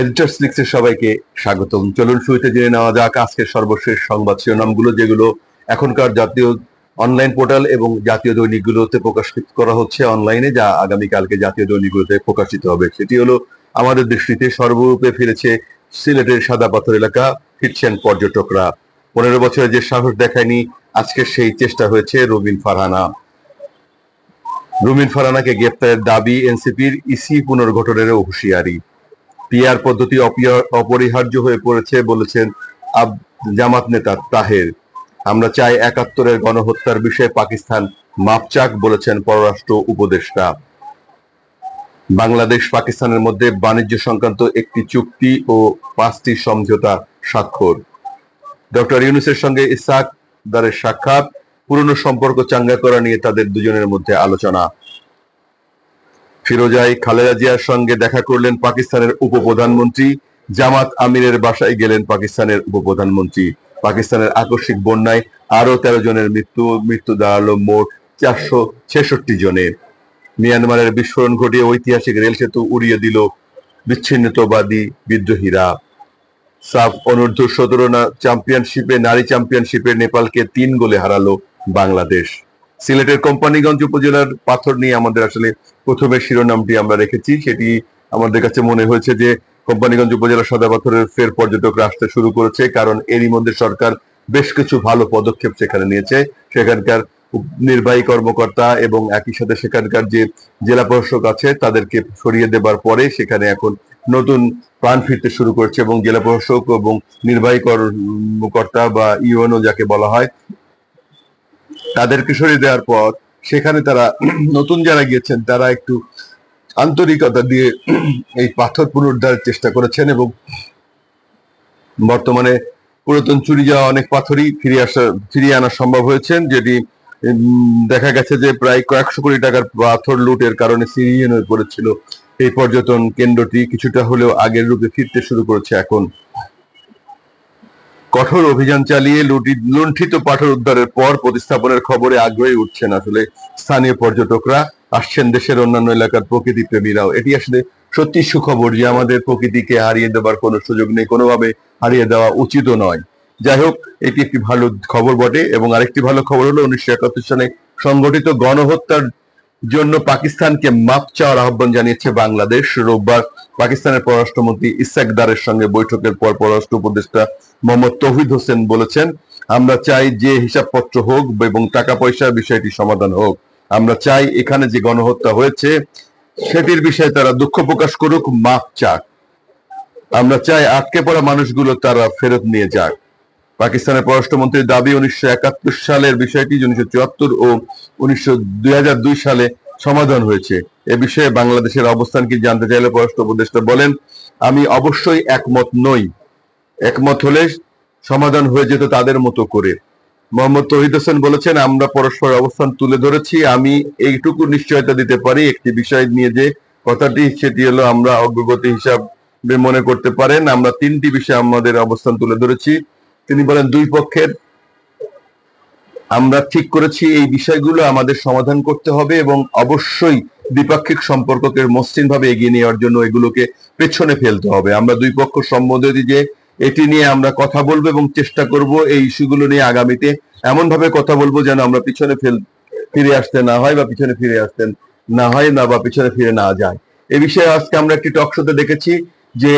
Editors লিক্সের সবাইকে স্বাগতম। চলুন শুরুতে জেনে নেওয়া যাক আজকের সর্বশেষ সংবাদ শিরোনামগুলো, যেগুলো এখনকার জাতীয় অনলাইন পোর্টাল এবং জাতীয় দৈনিকগুলোতে প্রকাশিত করা হচ্ছে অনলাইনে যা আগামীকালকে জাতীয় দৈনিকগুলোতে প্রকাশিত হবে। সেটি হলো, আমাদের দৃষ্টিতে সর্বরূপে ফিরেছে সিলেটের সাদা পাথর এলাকা, ফিরছেন পর্যটকরা। পনেরো বছরে যে সাহস দেখায়নি, আজকে সেই চেষ্টা হয়েছে রবিন ফারহানা। রুমিন ফারানাকে গ্রেপ্তারের দাবি এনসিপির ইসি পুনর্গঠনের হুঁশিয়ারি। পিআর পদ্ধতি অপরিহার্য হয়ে পড়েছে বলেছেন জামাত নেতা তাহের। আমরা চাই একাত্তরের গণহত্যার বিষয়ে পাকিস্তান মাপচাক বলেছেন পররাষ্ট্র উপদেষ্টা। বাংলাদেশ পাকিস্তানের মধ্যে বাণিজ্য সংক্রান্ত একটি চুক্তি ও পাঁচটি সমঝোতা স্বাক্ষর। ডক্টর ইউনুসের সঙ্গে ইসাক দারের সাক্ষাৎ, পুরনো সম্পর্ক চাঙ্গা করা নিয়ে তাদের দুজনের মধ্যে আলোচনা। ফিরোজাই খালেদা জিয়ার সঙ্গে দেখা করলেন পাকিস্তানের উপপ্রধানমন্ত্রী। জামাত আমিরের বাসায় গেলেন পাকিস্তানের উপপ্রধানমন্ত্রী। পাকিস্তানের আকস্মিক বন্যায় আরও তেরো জনের মৃত্যু মৃত্যু দাঁড়াল মোট চারশো ছেষট্টি জনের। মিয়ানমারের বিস্ফোরণ ঘটিয়ে ঐতিহাসিক রেল সেতু উড়িয়ে দিল বিচ্ছিন্নতাবাদী বিদ্রোহীরা। সাফ অনূর্ধ্ব সতেরো চ্যাম্পিয়নশিপে, নারী চ্যাম্পিয়নশিপে নেপালকে তিন গোলে হারালো বাংলাদেশ। সিলেটের কোম্পানিগঞ্জ উপজেলার পাথর নিয়ে আমাদের আসলে প্রথমে শিরোনামটি আমরা রেখেছি। সেটি আমাদের কাছে মনে হয়েছে যে কোম্পানিগঞ্জ উপজেলা সাদা পাথরের ফের পর্যটকরা আসতে শুরু করেছে, কারণ এরই মধ্যে সরকার বেশ কিছু ভালো পদক্ষেপ সেখানে নিয়েছে। সেখানকার নির্বাহী কর্মকর্তা এবং একই সাথে সেখানকার যে জেলা প্রশাসক আছে, তাদেরকে সরিয়ে দেবার পরে সেখানে এখন নতুন প্রাণ ফিরতে শুরু করছে এবং জেলা প্রশাসক এবং নির্বাহী কর্মকর্তা বা ইউএনও যাকে বলা হয় তাদেরকে সরিয়ে দেওয়ার পর সেখানে তারা নতুন যারা গিয়েছেন, তারা একটু আন্তরিকতা দিয়ে এই পাথর পুনরুদ্ধারের চেষ্টা করেছেন এবং বর্তমানে পুরাতন চুরি যাওয়া অনেক পাথরই ফিরিয়ে আসা, ফিরিয়ে আনা সম্ভব হয়েছেন যেটি দেখা গেছে যে প্রায় কয়েকশো কোটি টাকার পাথর লুটের কারণে সিরিয়ান হয়ে পড়েছিল। এই পর্যটন কেন্দ্রটি কিছুটা হলেও আগের রূপে ফিরতে শুরু করেছে এখন। কঠোর অভিযান চালিয়ে লুটি- লুণ্ঠিত পাথর উদ্ধারের পর প্রতিস্থাপনের খবরে আগ্রহী উঠছেন আসলে স্থানীয় পর্যটকরা। আসছেন দেশের অন্যান্য এলাকার প্রকৃতি প্রেমীরাও। এটি আসলে সত্যি সুখবর যে আমাদের প্রকৃতিকে হারিয়ে দেবার কোনো সুযোগ নেই, কোনোভাবে হারিয়ে দেওয়া উচিতও নয়। যাই হোক, এটি একটি ভালো খবর বটে এবং আরেকটি ভালো খবর হলো উনিশশো একাত্তর সালে সংগঠিত গণহত্যার জন্য পাকিস্তানকে মাপ চাওয়ার আহ্বান জানিয়েছে বাংলাদেশ। রোববার পাকিস্তানের পররাষ্ট্রমন্ত্রী ইসাক দারের সঙ্গে বৈঠকের পর পররাষ্ট্র উপদেষ্টা মোহাম্মদ তৌহিদ হোসেন বলেছেন, আমরা চাই যে হিসাবপত্র হোক এবং টাকা পয়সার বিষয়টি সমাধান হোক। আমরা চাই এখানে যে গণহত্যা হয়েছে, সেটির বিষয়ে তারা দুঃখ প্রকাশ করুক মাপ চাক। আমরা চাই আটকে পড়া মানুষগুলো তারা ফেরত নিয়ে যাক। পাকিস্তানের পররাষ্ট্রমন্ত্রীর দাবি, উনিশশো একাত্তর সালের বিষয়টি উনিশশো চুয়াত্তর ও উনিশশো দুই সালে সমাধান হয়েছে। এ বিষয়ে বাংলাদেশের অবস্থান কি জানতে চাইলে পররাষ্ট্র উপদেষ্টা বলেন, আমি অবশ্যই একমত নই। একমত হলে সমাধান হয়ে যেত তাদের মতো করে। মোহাম্মদ তহিদ হোসেন বলেছেন, আমরা পরস্পর অবস্থান তুলে ধরেছি। আমি এইটুকু নিশ্চয়তা দিতে পারি। একটি বিষয় নিয়ে যে কথাটি, সেটি হলো আমরা অগ্রগতি হিসাবে মনে করতে পারেন। আমরা তিনটি বিষয়ে আমাদের অবস্থান তুলে ধরেছি। তিনি বলেন, দুই পক্ষের আমরা ঠিক করেছি, এই বিষয়গুলো আমাদের সমাধান করতে হবে এবং অবশ্যই দ্বিপাক্ষিক সম্পর্ককে মসৃণ ভাবে এগিয়ে নেওয়ার জন্য এগুলোকে পেছনে ফেলতে হবে। আমরা দুই পক্ষ সম্মতি যে এটি নিয়ে আমরা কথা বলব এবং চেষ্টা করব এই ইস্যুগুলো নিয়ে আগামীতে এমন ভাবে কথা বলব যেন আমরা পিছনে ফেল, ফিরে আসতে না হয় বা পিছনে ফিরে আসতে না হয় না বা পিছনে ফিরে না যায়। এ বিষয়ে আজকে আমরা একটি টক শোতে দেখেছি যে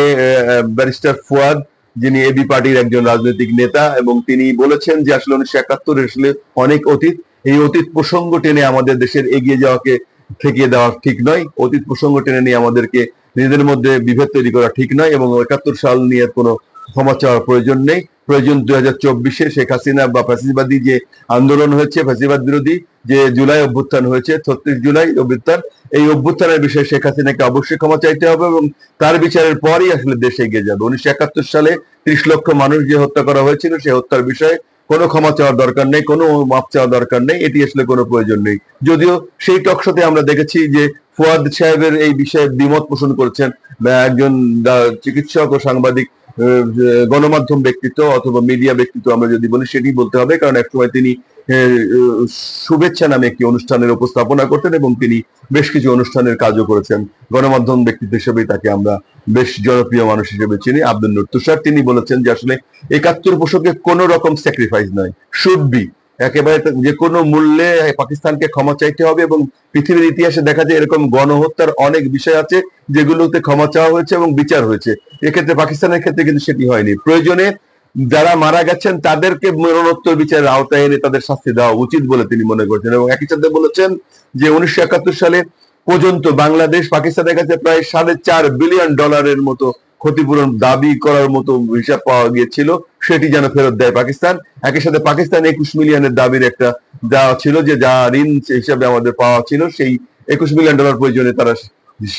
ব্যারিস্টার ফুয়াদ যিনি এবি পার্টির একজন রাজনৈতিক নেতা এবং তিনি বলেছেন যে আসলে উনিশশো একাত্তর আসলে অনেক অতীত। এই অতীত প্রসঙ্গ টেনে আমাদের দেশের এগিয়ে যাওয়াকে ঠেকিয়ে দেওয়া ঠিক নয়। অতীত প্রসঙ্গ টেনে নিয়ে আমাদেরকে নিজেদের মধ্যে বিভেদ তৈরি করা ঠিক নয় এবং একাত্তর সাল নিয়ে কোনো ক্ষমা চাওয়ার প্রয়োজন নেই। প্রয়োজন দুই হাজার চব্বিশে শেখ হাসিনা বা ফ্যাসিবাদী যে আন্দোলন হয়েছে, ফ্যাসিবাদ বিরোধী যে জুলাই অভ্যুত্থান হয়েছে, ছত্রিশ জুলাই অভ্যুত্থান, এই অভ্যুত্থানের বিষয়ে শেখ হাসিনাকে অবশ্যই ক্ষমা চাইতে হবে এবং তার বিচারের পরই আসলে দেশ এগিয়ে যাবে। উনিশশো একাত্তর সালে ত্রিশ লক্ষ মানুষ যে হত্যা করা হয়েছিল, সেই হত্যার বিষয়ে কোনো ক্ষমা চাওয়ার দরকার নেই, কোনো মাপ চাওয়ার দরকার নেই, এটি আসলে কোনো প্রয়োজন নেই। যদিও সেই টকশোতে আমরা দেখেছি যে ফুয়াদ সাহেবের এই বিষয়ে দ্বিমত পোষণ করেছেন একজন চিকিৎসক ও সাংবাদিক গণমাধ্যম ব্যক্তিত্ব অথবা মিডিয়া ব্যক্তিত্ব আমরা যদি বলি সেটি বলতে হবে। কারণ একসময় তিনি শুভেচ্ছা নামে একটি অনুষ্ঠানের উপস্থাপনা করতেন এবং তিনি বেশ কিছু অনুষ্ঠানের কাজও করেছেন। গণমাধ্যম ব্যক্তিত্ব হিসেবে তাকে আমরা বেশ জনপ্রিয় মানুষ হিসেবে চিনি, আব্দুল নুর তুষার। তিনি বলেছেন যে আসলে একাত্তর পোষকে কোন রকম স্যাক্রিফাইস নয় শুড বি একেবারে যে কোনো মূল্যে পাকিস্তানকে ক্ষমা চাইতে হবে এবং পৃথিবীর ইতিহাসে দেখা যায় এরকম গণহত্যার অনেক বিষয় আছে যেগুলোতে ক্ষমা চাওয়া হয়েছে এবং বিচার হয়েছে। এক্ষেত্রে পাকিস্তানের ক্ষেত্রে কিন্তু সেটি হয়নি। প্রয়োজনে যারা মারা গেছেন, তাদেরকে মরণোত্তর বিচারের আওতায় এনে তাদের শাস্তি দেওয়া উচিত বলে তিনি মনে করছেন এবং একই সাথে বলেছেন যে উনিশশো একাত্তর সালে পর্যন্ত বাংলাদেশ পাকিস্তানের কাছে প্রায় সাড়ে চার বিলিয়ন ডলারের মতো ক্ষতিপূরণ দাবি করার মতো হিসাব পাওয়া গিয়েছিল। সেটি যেন ফেরত দেয় পাকিস্তান। একই সাথে পাকিস্তান একুশ মিলিয়নের দাবির একটা দেওয়া ছিল যে যা ঋণ হিসাবে আমাদের পাওয়া ছিল, সেই একুশ মিলিয়ন ডলার প্রয়োজনে তারা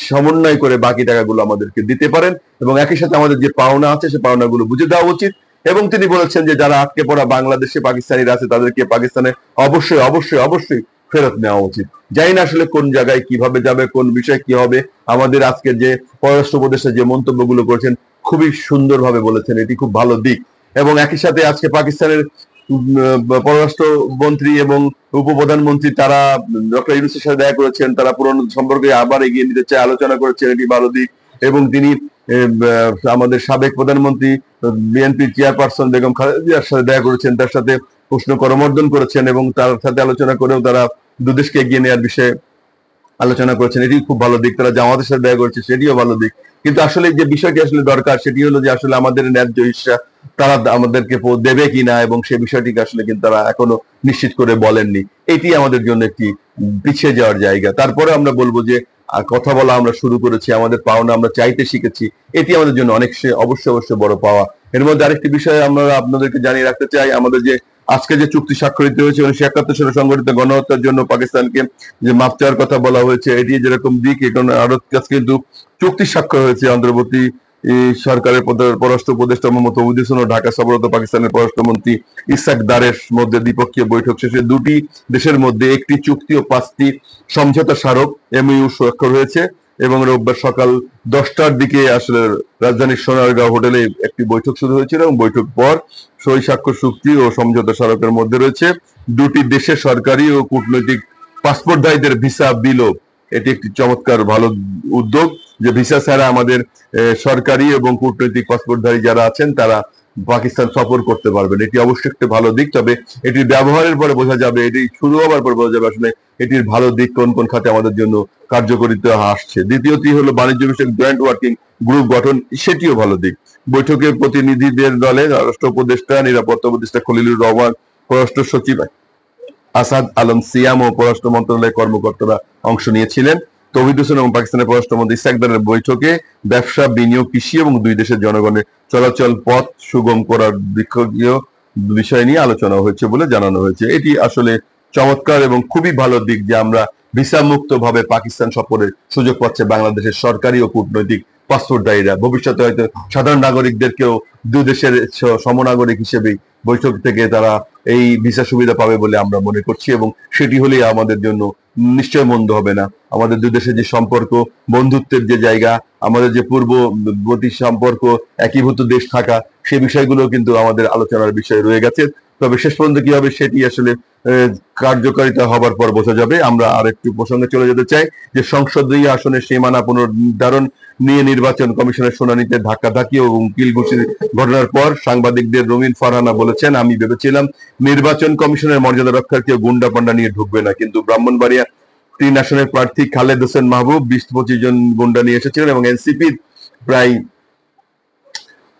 সমন্বয় করে বাকি টাকাগুলো আমাদেরকে দিতে পারেন এবং একই সাথে আমাদের যে পাওনা আছে, সে পাওনাগুলো বুঝে দেওয়া উচিত। এবং তিনি বলেছেন যে যারা আটকে পড়া বাংলাদেশে পাকিস্তানিরা আছে, তাদেরকে পাকিস্তানে অবশ্যই অবশ্যই অবশ্যই ফেরত নেওয়া উচিত। জানি না আসলে কোন জায়গায় কীভাবে যাবে, কোন বিষয় কি হবে। আমাদের আজকে যে পররাষ্ট্র উপদেষ্টা যে মন্তব্যগুলো করেছেন, খুবই সুন্দরভাবে বলেছেন। এটি খুব ভালো দিক। এবং একই সাথে আজকে পাকিস্তানের পররাষ্ট্র মন্ত্রী এবং উপপ্রধানমন্ত্রী তারা, ডক্টর ইউনুসের সাথে দেখা করেছেন, তারা পুরনো সম্পর্কে আবার এগিয়ে নিতে চায়, আলোচনা করেছেন এটি ভালো দিক এবং তিনি আমাদের সাবেক প্রধানমন্ত্রী বিএনপি চেয়ারপারসন বেগম খালেদার সাথে দেখা করেছেন, তার সাথে প্রশ্ন করমর্দন করেছেন এবং তার সাথে আলোচনা করেও তারা দুদেশকে এগিয়ে নেওয়ার বিষয়ে আলোচনা করেছেন। এটি খুব ভালো দিক, তারা জামাতের সাথে দেখা করেছে, সেটিও ভালো দিক। কিন্তু আসলে যে বিষয়টি আসলে দরকার, সেটি হলো যে আসলে আমাদের ন্যায্য ইচ্ছা তারা আমাদেরকে দেবে কিনা এবং সেই বিষয়টিকে আসলে কিন্তু তারা এখনও নিশ্চিত করে বলেননি। এটি আমাদের জন্য একটি পিছিয়ে যাওয়ার জায়গা। তারপরে আমরা বলব যে কথা বলা আমরা শুরু করেছি, আমাদের পাওনা আমরা চাইতে শিখেছি। এটি আমাদের জন্য অনেক অবশ্যই অবশ্যই বড় পাওয়া। এর মধ্যে আরেকটি বিষয় আমরা আপনাদেরকে জানিয়ে রাখতে চাই, আমাদের যে আজকে যে চুক্তি স্বাক্ষরিত হয়েছে, উনিশশো একাত্তর সালে সংগঠিত গণহত্যার জন্য পাকিস্তানকে যে মাপ চাওয়ার কথা বলা হয়েছে, এটি যেরকম দিক এখন আরও কিন্তু চুক্তি স্বাক্ষর হয়েছে অন্তর্বর্তী সরকারের পররাষ্ট্র উপদেষ্টা মোহাম্মদ তৌহিদ ও ঢাকা সফররত পাকিস্তানের পররাষ্ট্রমন্ত্রী ইসাক দারের মধ্যে দ্বিপক্ষীয় বৈঠক শেষে দুটি দেশের মধ্যে একটি চুক্তি ও পাঁচটি সমঝোতা স্মারক এমইউ স্বাক্ষর হয়েছে এবং রোববার সকাল দশটার দিকে আসলে রাজধানীর সোনারগাঁও হোটেলে একটি বৈঠক শুরু হয়েছিল এবং বৈঠক পর সই স্বাক্ষর চুক্তি ও সমঝোতা স্মারকের মধ্যে রয়েছে। দুটি দেশের সরকারি ও কূটনৈতিক পাসপোর্টধারীদের ভিসা বিলোপ। এটি একটি চমৎকার ভালো উদ্যোগ যে ভিসা ছাড়া আমাদের সরকারি এবং কূটনৈতিক পাসপোর্টধারী যারা আছেন, তারা পাকিস্তান সফর করতে পারবেন। এটি অবশ্যই একটি ভালো দিক, তবে এটির ব্যবহারের পরে বোঝা যাবে, এটি শুরু হওয়ার পর বোঝা যাবে আসলে এটির ভালো দিক কোন কোন খাতে আমাদের জন্য কার্যকরিতা আসছে। দ্বিতীয়টি হলো বাণিজ্য বিষয়ক জয়েন্ট ওয়ার্কিং গ্রুপ গঠন, সেটিও ভালো দিক। বৈঠকে প্রতিনিধিদের দলে রাষ্ট্র উপদেষ্টা, নিরাপত্তা উপদেষ্টা খলিলুর রহমান, পররাষ্ট্র সচিব আসাদ আলম সিয়াম ও পররাষ্ট্র মন্ত্রণালয়ের কর্মকর্তারা অংশ নিয়েছিলেন। তৌহিদ হোসেন এবং পাকিস্তানের পররাষ্ট্রমন্ত্রী ইসাকদারের বৈঠকে ব্যবসা, বিনিয়োগ, কৃষি এবং দুই দেশের জনগণের চলাচল পথ সুগম করার দীর্ঘীয় বিষয় নিয়ে আলোচনা হয়েছে বলে জানানো হয়েছে। এটি আসলে চমৎকার এবং খুবই ভালো দিক যে আমরা ভিসা মুক্ত ভাবে পাকিস্তান সফরের সুযোগ পাচ্ছে বাংলাদেশের সরকারি ও কূটনৈতিক পাসপোর্টধারীরা ভবিষ্যতে হয়তো সাধারণ নাগরিকদেরকেও দুই দেশের সমনাগরিক হিসেবেই বৈঠক থেকে তারা এই ভিসা সুবিধা পাবে বলে আমরা মনে করছি এবং সেটি হলেই আমাদের জন্য নিশ্চয় মন্দ হবে না। আমাদের দুই দেশের যে সম্পর্ক, বন্ধুত্বের যে জায়গা, আমাদের যে পূর্ববর্তী সম্পর্ক, একীভূত দেশ থাকা, সে বিষয়গুলো কিন্তু আমাদের আলোচনার বিষয় রয়ে গেছে। তবে শেষ পর্যন্ত কি হবে সেটি আসলে কার্যকারিতা হবার পর বোঝা যাবে। আমরা আরেকটু প্রসঙ্গে চলে যেতে চাই যে সংসদীয় আসনের সীমানা পুনর্নির্ধারণ নিয়ে নির্বাচন কমিশনের শুনানিতে ধাক্কাধাক্কি উকিল ঘুষির ঘটনার পর সাংবাদিকদের রঙিন ফারহানা বলেছেন, আমি ভেবেছিলাম নির্বাচন কমিশনের মর্যাদা রক্ষার কেউ গুন্ডা পান্ডা নিয়ে ঢুকবে না। কিন্তু ব্রাহ্মণবাড়িয়া তিন আসনের প্রার্থী খালেদ হোসেন মাহবুব, বিশ পঁচিশ জন গুন্ডা নিয়ে এসেছিলেন এবং এনসিপির প্রায়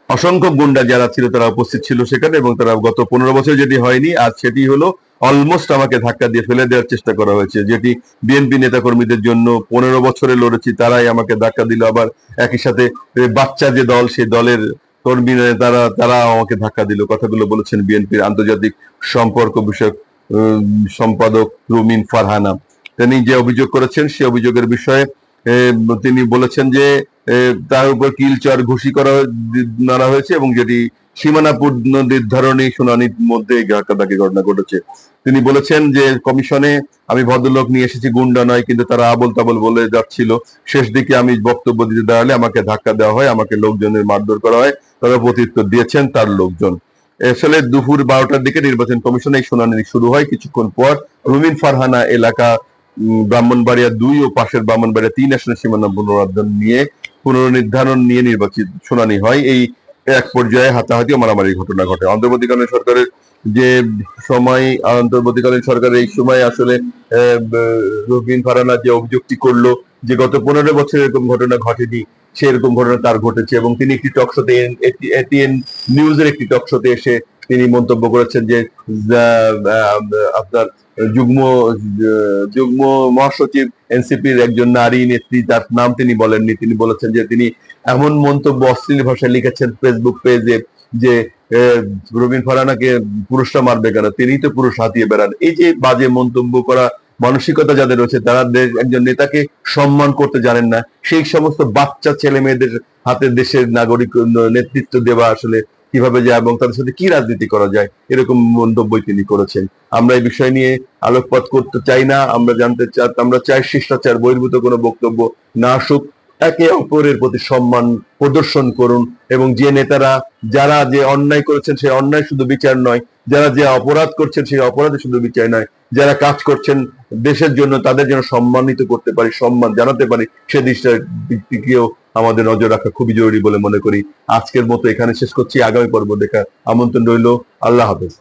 অসংখ্য গুন্ডা যারা ছিল তারা উপস্থিত ছিল সেখানে এবং তারা গত পনেরো বছর যেটি হয়নি, আজ সেটি হলো অলমোস্ট আমাকে ধাক্কা দিয়ে ফেলে দেওয়ার চেষ্টা করা হয়েছে। যেটি বিএনপি নেতাকর্মীদের জন্য পনেরো বছরে লড়েছি, তারাই আমাকে ধাক্কা দিল। আবার একই সাথে বাচ্চা যে দল, সেই দলের কর্মী তারা তারা আমাকে ধাক্কা দিল। কথাগুলো বলেছেন বিএনপির আন্তর্জাতিক সম্পর্ক বিষয়ক সম্পাদক রুমিন ফারহানা। তিনি যে অভিযোগ করেছেন সে অভিযোগের বিষয়ে তিনি বলেছেন যে তার উপর কিলচর ঘুষি করা মারা হয়েছে এবং যেটি সীমানা নির্ধারণী শুনানির মধ্যে ধাক্কাধাক্কি ঘটনা ঘটেছে। তিনি বলেছেন যে, কমিশনে আমি ভদ্রলোক নিয়ে এসেছি, গুন্ডা নয়, কিন্তু তারা আবল তাবল বলে যাচ্ছিল। শেষ দিকে আমি বক্তব্য দিতে দাঁড়ালে আমাকে ধাক্কা দেওয়া হয়, আমাকে লোকজনের মারধর করা হয়, তারা প্রত্যুত্তর দিয়েছেন তার লোকজন। আসলে দুপুর বারোটার দিকে নির্বাচন কমিশন এই শুনানি শুরু হয়। কিছুক্ষণ পর রুমিন ফারহানা এলাকা ব্রাহ্মণবাড়িয়া দুই ও পাশের ব্রাহ্মণবাড়িয়া তিন আসনের সীমানা পুনরুদ্ধার নিয়ে পুনর্নির্ধারণ নিয়ে নির্বাচিত শুনানি হয়। এই এক পর্যায়ে হাতাহাতি ও মারামারির ঘটনা ঘটে। অন্তর্বর্তীকালীন সরকারের যে সময়, অন্তর্বর্তীকালীন সরকারের এই সময় আসলে রুবিন ফারানা যে অভিযোগটি করল যে গত পনেরো বছর এরকম ঘটনা ঘটেনি, সেরকম ঘটনা তার ঘটেছে এবং তিনি একটি টক শোতে এটিএন নিউজের একটি টক শোতে এসে তিনি মন্তব্য করেছেন যে আপনার যুগ্ম যুগ্ম মহাসচিব, এনসিপির একজন নারী নেত্রী তার নাম তিনি বলেননি। তিনি বলেছেন যে তিনি এমন মন্তব্য অশ্লীল ভাষায় লিখেছেন ফেসবুক পেজে যে রবিন ফারানাকে পুরুষরা মারবে কেন? তিনি তো পুরুষ, হাতিয়ে বেড়ান। এই যে বাজে মন্তব্য করা, মানসিকতা যাদের রয়েছে, তারা একজন নেতাকে সম্মান করতে জানেন না। সেই সমস্ত বাচ্চা ছেলে মেয়েদের হাতে দেশের নাগরিক, নেতৃত্ব দেওয়া আসলে কীভাবে যায় এবং তাদের সাথে কি রাজনীতি করা যায়, এরকম মন্তব্যই তিনি করেছেন। আমরা এই বিষয় নিয়ে আলোকপাত করতে চাই না, আমরা জানতে চাই আমরা চাই শিষ্টাচার, বহির্ভূত কোনো বক্তব্য না আসুক। একে অপরের প্রতি সম্মান প্রদর্শন করুন এবং যে নেতারা, যারা যে অন্যায় করেছেন সেই অন্যায় শুধু বিচার নয়, যারা যে অপরাধ করছেন সেই অপরাধে শুধু বিচার নয়, যারা কাজ করছেন দেশের জন্য তাদের যেন সম্মানিত করতে পারি, সম্মান জানাতে পারি, সে দিকটার দিক থেকেও আমাদের নজর রাখা খুবই জরুরি বলে মনে করি। আজকের মতো এখানে শেষ করছি। আগামী পর্ব দেখা আমন্ত্রণ রইল। আল্লাহ হাফেজ।